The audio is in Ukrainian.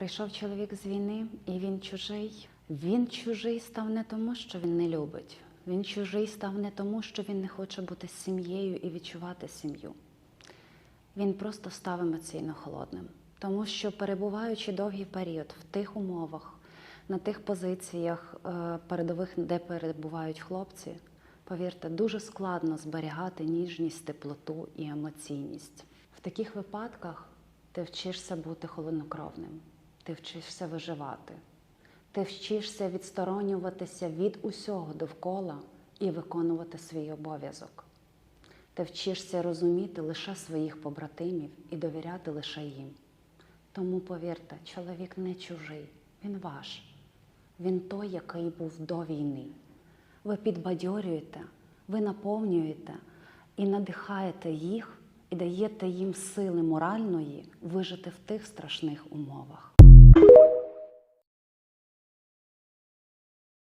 Прийшов чоловік з війни, і він чужий. Він чужий став не тому, що він не любить. Він чужий став не тому, що він не хоче бути з сім'єю і відчувати сім'ю. Він просто став емоційно холодним, тому що перебуваючи довгий період в тих умовах, на тих позиціях е, передових, де перебувають хлопці, повірте, дуже складно зберігати ніжність, теплоту і емоційність. В таких випадках ти вчишся бути холоднокровним, ти вчишся виживати, ти вчишся відсторонюватися від усього довкола і виконувати свій обов'язок. Ти вчишся розуміти лише своїх побратимів і довіряти лише їм. Тому повірте, чоловік не чужий, він ваш. Він той, який був до війни. Ви підбадьорюєте, ви наповнюєте і надихаєте їх, і даєте їм сили моральної вижити в тих страшних умовах.